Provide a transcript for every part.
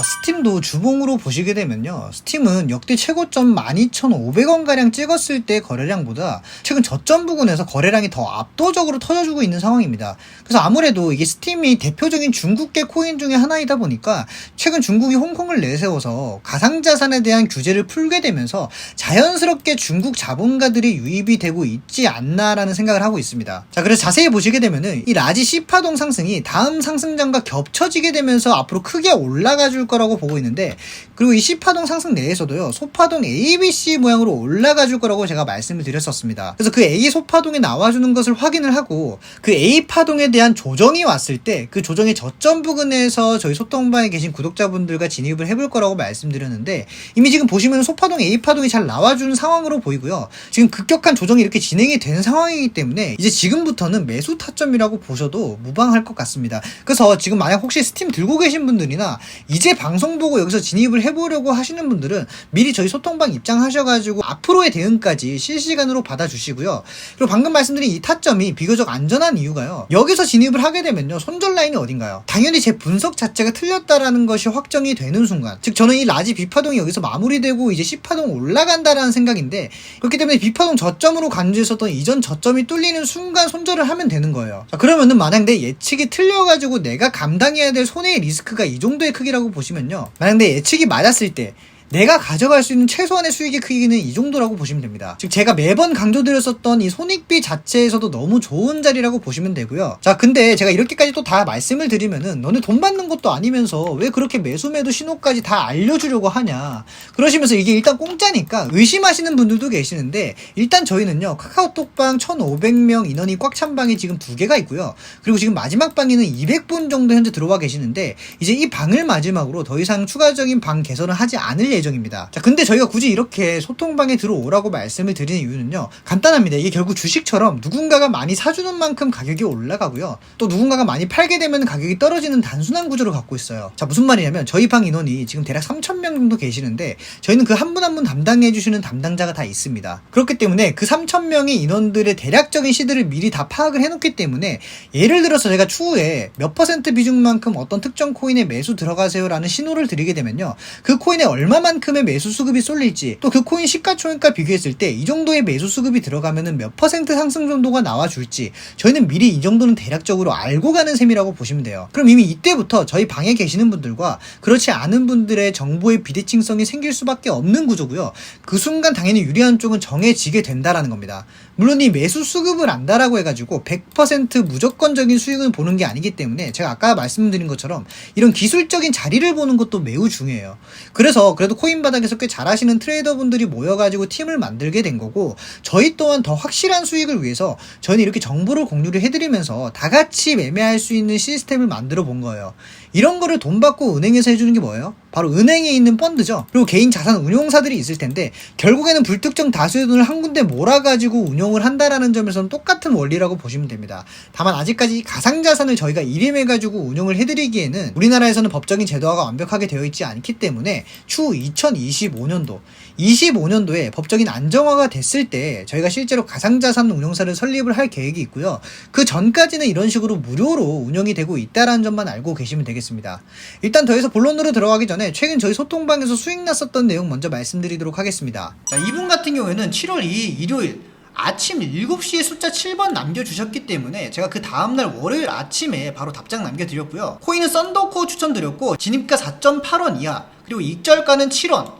자, 스팀도 주봉으로 보시게 되면요. 스팀은 역대 최고점 12,500원가량 찍었을 때 거래량보다 최근 저점 부근에서 거래량이 더 압도적으로 터져주고 있는 상황입니다. 그래서 아무래도 이게 스팀이 대표적인 중국계 코인 중에 하나이다 보니까 최근 중국이 홍콩을 내세워서 가상자산에 대한 규제를 풀게 되면서 자연스럽게 중국 자본가들이 유입이 되고 있지 않나라는 생각을 하고 있습니다. 자, 그래서 자세히 보시게 되면은 이 라지 C파동 상승이 다음 상승장과 겹쳐지게 되면서 앞으로 크게 올라가 줄 거라고 보고 있는데 그리고 이 C파동 상승 내에서도요. 소파동 ABC 모양으로 올라가 줄 거라고 제가 말씀을 드렸었습니다. 그래서 그 A 소파동이 나와주는 것을 확인을 하고 그 A 파동에 대한 조정이 왔을 때 그 조정의 저점 부근에서 저희 소통방에 계신 구독자분들과 진입을 해볼 거라고 말씀드렸는데 이미 지금 보시면 소파동 A 파동이 잘 나와주는 상황으로 보이고요. 지금 급격한 조정이 이렇게 진행이 된 상황이기 때문에 이제 지금부터는 매수 타점이라고 보셔도 무방할 것 같습니다. 그래서 지금 만약 혹시 스팀 들고 계신 분들이나 이제 방송 보고 여기서 진입을 해보려고 하시는 분들은 미리 저희 소통방 입장하셔가지고 앞으로의 대응까지 실시간으로 받아주시고요. 그리고 방금 말씀드린 이 타점이 비교적 안전한 이유가요. 여기서 진입을 하게 되면요. 손절 라인이 어딘가요? 당연히 제 분석 자체가 틀렸다라는 것이 확정이 되는 순간. 즉 저는 이 라지 비파동이 여기서 마무리되고 이제 C파동 올라간다라는 생각인데 그렇기 때문에 비파동 저점으로 간주했었던 이전 저점이 뚫리는 순간 손절을 하면 되는 거예요. 자, 그러면은 만약 내 예측이 틀려가지고 내가 감당해야 될 손해의 리스크가 이 정도의 크기라고 보시면 요. 만약 내 예측이 맞았을 때 내가 가져갈 수 있는 최소한의 수익의 크기는 이 정도라고 보시면 됩니다. 즉 제가 매번 강조드렸었던 이 손익비 자체에서도 너무 좋은 자리라고 보시면 되고요. 자 근데 제가 이렇게까지 또 다 말씀을 드리면은 너네 돈 받는 것도 아니면서 왜 그렇게 매수 매도 신호까지 다 알려주려고 하냐 그러시면서 이게 일단 공짜니까 의심하시는 분들도 계시는데 일단 저희는요 카카오톡방 1,500명 인원이 꽉 찬 방이 지금 두 개가 있고요. 그리고 지금 마지막 방에는 200분 정도 현재 들어와 계시는데 이제 이 방을 마지막으로 더 이상 추가적인 방 개설을 하지 않을 예정 입니다. 자, 근데 저희가 굳이 이렇게 소통방에 들어오라고 말씀을 드리는 이유는요. 간단합니다. 이게 결국 주식처럼 누군가가 많이 사주는 만큼 가격이 올라가고요. 또 누군가가 많이 팔게 되면 가격이 떨어지는 단순한 구조를 갖고 있어요. 자, 무슨 말이냐면 저희 방 인원이 지금 대략 3,000명 정도 계시는데 저희는 그 한 분 한 분 담당해 주시는 담당자가 다 있습니다. 그렇기 때문에 그 3,000명의 인원들의 대략적인 시드를 미리 다 파악을 해놓기 때문에 예를 들어서 제가 추후에 몇 퍼센트 비중만큼 어떤 특정 코인에 매수 들어가세요라는 신호를 드리게 되면요. 그 코인에 얼마만 큼의 매수 수급이 쏠릴지 또 그 코인 시가총액과 비교했을 때 이 정도의 매수 수급이 들어가면은 몇 퍼센트 상승 정도가 나와줄지 저희는 미리 이 정도는 대략적으로 알고 가는 셈이라고 보시면 돼요. 그럼 이미 이때부터 저희 방에 계시는 분들과 그렇지 않은 분들의 정보의 비대칭성이 생길 수밖에 없는 구조고요. 그 순간 당연히 유리한 쪽은 정해지게 된다라는 겁니다. 물론 이 매수 수급을 안다라고 해가지고 100% 무조건적인 수익을 보는 게 아니기 때문에 제가 아까 말씀드린 것처럼 이런 기술적인 자리를 보는 것도 매우 중요해요. 그래서 그래도 코인 바닥에서 꽤 잘하시는 트레이더분들이 모여가지고 팀을 만들게 된 거고 저희 또한 더 확실한 수익을 위해서 저희는 이렇게 정보를 공유를 해드리면서 다 같이 매매할 수 있는 시스템을 만들어 본 거예요. 이런 거를 돈 받고 은행에서 해주는 게 뭐예요? 바로 은행에 있는 펀드죠. 그리고 개인 자산 운용사들이 있을 텐데 결국에는 불특정 다수의 돈을 한 군데 몰아가지고 운용을 한다라는 점에서는 똑같은 원리라고 보시면 됩니다. 다만 아직까지 가상자산을 저희가 일임해가지고 운용을 해드리기에는 우리나라에서는 법적인 제도화가 완벽하게 되어 있지 않기 때문에 추후 2025년도 25년도에 법적인 안정화가 됐을 때 저희가 실제로 가상자산 운용사를 설립을 할 계획이 있고요. 그 전까지는 이런 식으로 무료로 운영이 되고 있다라는 점만 알고 계시면 되겠습니다. 일단 더해서 본론으로 들어가기 전에 최근 저희 소통방에서 수익 났었던 내용 먼저 말씀드리도록 하겠습니다. 자, 이분 같은 경우에는 7월 2일 일요일 아침 7시에 숫자 7번 남겨주셨기 때문에 제가 그 다음날 월요일 아침에 바로 답장 남겨드렸고요. 코인은 썬더코 추천드렸고 진입가 4.8원 이하 그리고 익절가는 7원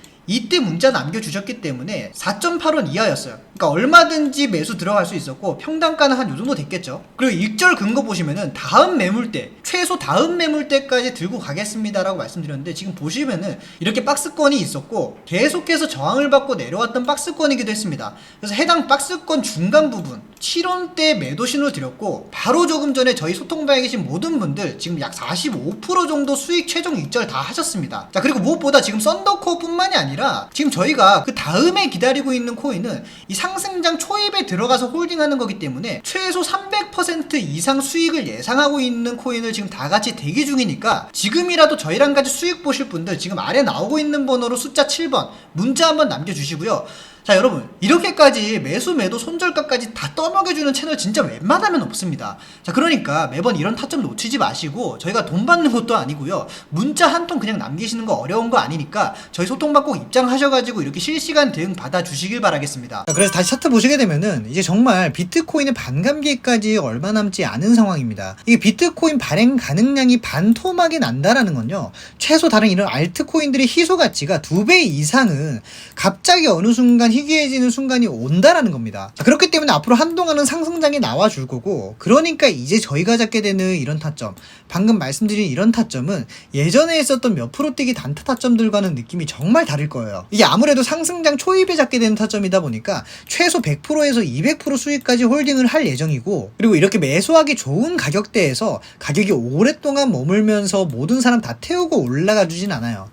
이때 문자 남겨주셨기 때문에 4.8원 이하였어요. 그러니까 얼마든지 매수 들어갈 수 있었고 평단가는 한 요 정도 됐겠죠. 그리고 일절 근거 보시면은 다음 매물대 최소 다음 매물대까지 들고 가겠습니다라고 말씀드렸는데 지금 보시면은 이렇게 박스권이 있었고 계속해서 저항을 받고 내려왔던 박스권이기도 했습니다. 그래서 해당 박스권 중간 부분 7원대 매도 신호를 드렸고 바로 조금 전에 저희 소통방에 계신 모든 분들 지금 약 45% 정도 수익 최종 입절 다 하셨습니다. 자 그리고 무엇보다 지금 썬더코어뿐만이 아니라 지금 저희가 그 다음에 기다리고 있는 코인은 이 상승장 초입에 들어가서 홀딩하는 거기 때문에 최소 300% 이상 수익을 예상하고 있는 코인을 지금 다 같이 대기 중이니까 지금이라도 저희랑 같이 수익 보실 분들 지금 아래 나오고 있는 번호로 숫자 7번 문자 한번 남겨주시고요. 자 여러분 이렇게까지 매수 매도 손절가까지 다 떠먹여주는 채널 진짜 웬만하면 없습니다. 자 그러니까 매번 이런 타점 놓치지 마시고 저희가 돈 받는 것도 아니고요. 문자 한 통 그냥 남기시는 거 어려운 거 아니니까 저희 소통방 꼭 입장하셔가지고 이렇게 실시간 대응 받아주시길 바라겠습니다. 자, 그래서 다시 차트 보시게 되면은 이제 정말 비트코인의 반감기까지 얼마 남지 않은 상황입니다. 이게 비트코인 발행 가능량이 반토막이 난다라는 건요. 최소 다른 이런 알트코인들의 희소 가치가 두 배 이상은 갑자기 어느 순간 희귀해지는 순간이 온다라는 겁니다. 자, 그렇기 때문에 앞으로 한동안은 상승장이 나와줄 거고, 그러니까 이제 저희가 잡게 되는 이런 타점, 방금 말씀드린 이런 타점은 예전에 있었던 몇 프로 뛰기 단타 타점들과는 느낌이 정말 다를 거예요. 이게 아무래도 상승장 초입에 잡게 되는 타점이다 보니까 최소 100%에서 200% 수익까지 홀딩을 할 예정이고, 그리고 이렇게 매수하기 좋은 가격대에서 가격이 오랫동안 머물면서 모든 사람 다 태우고 올라가 주진 않아요.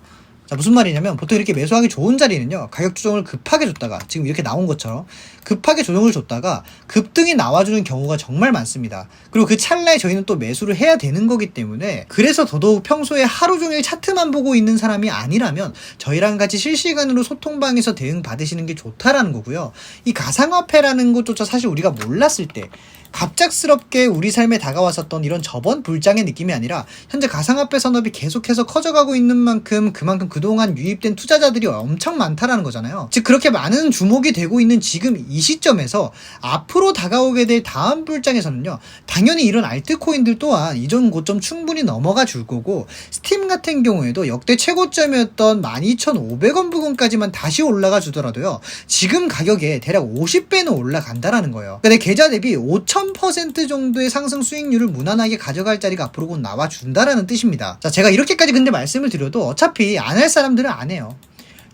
자, 무슨 말이냐면 보통 이렇게 매수하기 좋은 자리는요, 가격 조정을 급하게 줬다가, 지금 이렇게 나온 것처럼 급하게 조정을 줬다가 급등이 나와주는 경우가 정말 많습니다. 그리고 그 찰나에 저희는 또 매수를 해야 되는 거기 때문에 그래서 더더욱 평소에 하루 종일 차트만 보고 있는 사람이 아니라면 저희랑 같이 실시간으로 소통방에서 대응 받으시는 게 좋다라는 거고요. 이 가상화폐라는 것조차 사실 우리가 몰랐을 때 갑작스럽게 우리 삶에 다가왔었던 이런 저번 불장의 느낌이 아니라 현재 가상화폐 산업이 계속해서 커져가고 있는 만큼 그만큼 그동안 유입된 투자자들이 엄청 많다라는 거잖아요. 즉 그렇게 많은 주목이 되고 있는 지금 이 시점에서 앞으로 다가오게 될 다음 불장에서는요. 당연히 이런 알트코인들 또한 이전 고점 충분히 넘어가 줄 거고 스팀 같은 경우에도 역대 최고점이었던 12,500원 부근까지만 다시 올라가 주더라도요. 지금 가격에 대략 50배는 올라간다라는 거예요. 내 계좌 대비 5,000% 정도의 상승 수익률을 무난하게 가져갈 자리가 앞으로 곧 나와준다라는 뜻입니다. 자, 제가 이렇게까지 근데 말씀을 드려도 어차피 안 할 사람들은 안 해요.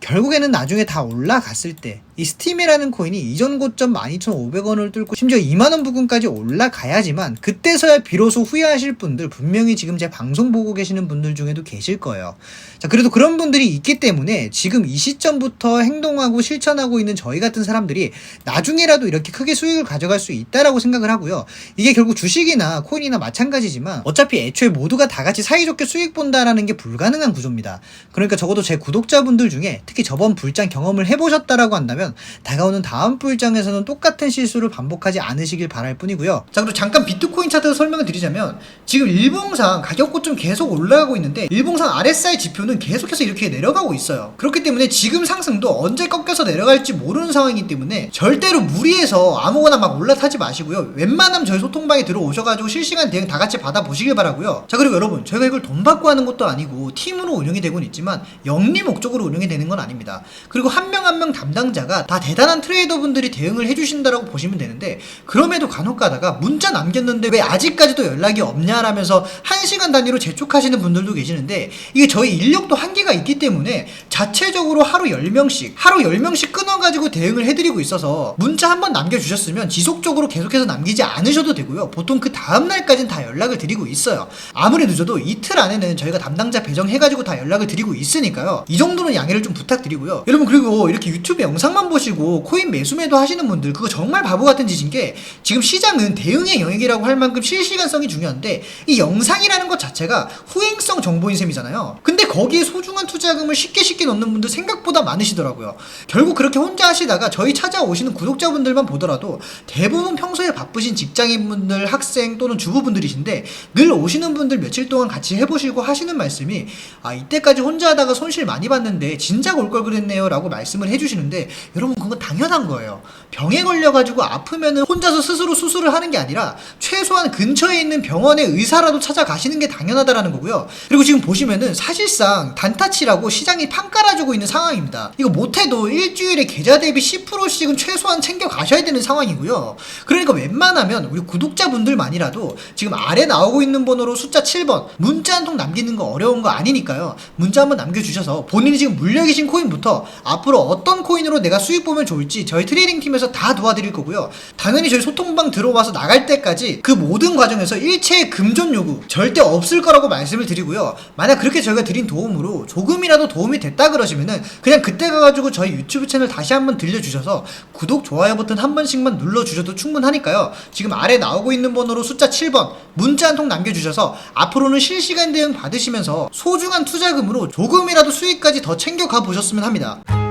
결국에는 나중에 다 올라갔을 때 이 스팀이라는 코인이 이전 고점 12,500원을 뚫고 심지어 2만원 부근까지 올라가야지만 그때서야 비로소 후회하실 분들 분명히 지금 제 방송 보고 계시는 분들 중에도 계실 거예요. 자, 그래도 그런 분들이 있기 때문에 지금 이 시점부터 행동하고 실천하고 있는 저희 같은 사람들이 나중에라도 이렇게 크게 수익을 가져갈 수 있다라고 생각을 하고요. 이게 결국 주식이나 코인이나 마찬가지지만 어차피 애초에 모두가 다 같이 사이좋게 수익 본다라는 게 불가능한 구조입니다. 그러니까 적어도 제 구독자분들 중에 특히 저번 불장 경험을 해보셨다라고 한다면 다가오는 다음 불장에서는 똑같은 실수를 반복하지 않으시길 바랄 뿐이고요. 자, 그리고 잠깐 비트코인 차트 설명을 드리자면 지금 일봉상 가격 고점 계속 올라가고 있는데 일봉상 RSI 지표는 계속해서 이렇게 내려가고 있어요. 그렇기 때문에 지금 상승도 언제 꺾여서 내려갈지 모르는 상황이기 때문에 절대로 무리해서 아무거나 막 올라타지 마시고요. 웬만하면 저희 소통방에 들어오셔가지고 실시간 대응 다 같이 받아보시길 바라고요. 자, 그리고 여러분 저희가 이걸 돈 받고 하는 것도 아니고 팀으로 운영이 되곤 있지만 영리 목적으로 운영이 되는 건 아닙니다. 그리고 한 명 한 명 담당자가 다 대단한 트레이더 분들이 대응을 해주신다라고 보시면 되는데 그럼에도 간혹 가다가 문자 남겼는데 왜 아직까지도 연락이 없냐라면서 한 시간 단위로 재촉하시는 분들도 계시는데 이게 저희 인력도 한계가 있기 때문에 자체적으로 하루 10명씩 하루 10명씩 끊어가지고 대응을 해드리고 있어서 문자 한 번 남겨주셨으면 지속적으로 계속해서 남기지 않으셔도 되고요. 보통 그 다음날까지는 다 연락을 드리고 있어요. 아무리 늦어도 이틀 안에는 저희가 담당자 배정해가지고 다 연락을 드리고 있으니까요. 이 정도는 양해를 좀 부탁드 리고요. 여러분 그리고 이렇게 유튜브 영상만 보시고 코인 매수 매도 하시는 분들 그거 정말 바보 같은 짓인 게 지금 시장은 대응의 영역이라고 할 만큼 실시간성이 중요한데 이 영상이라는 것 자체가 후행성 정보인 셈이잖아요. 근데 거기에 소중한 투자금을 쉽게 쉽게 넣는 분들 생각보다 많으시더라고요. 결국 그렇게 혼자 하시다가 저희 찾아오시는 구독자분들만 보더라도 대부분 평소에 바쁘신 직장인분들 학생 또는 주부분들이신데 늘 오시는 분들 며칠 동안 같이 해보시고 하시는 말씀이 아 이때까지 혼자 하다가 손실 많이 봤는데 진작 올 걸 그랬네요 라고 말씀을 해주시는데 여러분 그건 당연한 거예요 병에 걸려가지고 아프면은 혼자서 스스로 수술을 하는 게 아니라 최소한 근처에 있는 병원의 의사라도 찾아가시는 게 당연하다라는 거고요 그리고 지금 보시면은 사실상 단타치라고 시장이 판 깔아주고 있는 상황입니다. 이거 못해도 일주일에 계좌 대비 10%씩은 최소한 챙겨 가셔야 되는 상황이고요. 그러니까 웬만하면 우리 구독자분들만이라도 지금 아래 나오고 있는 번호로 숫자 7번 문자 한 통 남기는 거 어려운 거 아니니까요. 문자 한번 남겨주셔서 본인이 지금 물려 계신 코인부터 앞으로 어떤 코인으로 내가 수익 보면 좋을지 저희 트레이딩 팀에서 다 도와드릴 거고요. 당연히 저희 소통방 들어와서 나갈 때까지 그 모든 과정에서 일체의 금전 요구 절대 없을 거라고 말씀을 드리고요. 만약 그렇게 저희가 드린 도움으로 조금이라도 도움이 됐다 그러시면은 그냥 그때 가가지고 저희 유튜브 채널 다시 한번 들려주셔서 구독, 좋아요 버튼 한 번씩만 눌러주셔도 충분하니까요. 지금 아래 나오고 있는 번호로 숫자 7번 문자 한 통 남겨주셔서 앞으로는 실시간 대응 받으시면서 소중한 투자금으로 조금이라도 수익까지 더 챙겨가 보 오셨으면 합니다.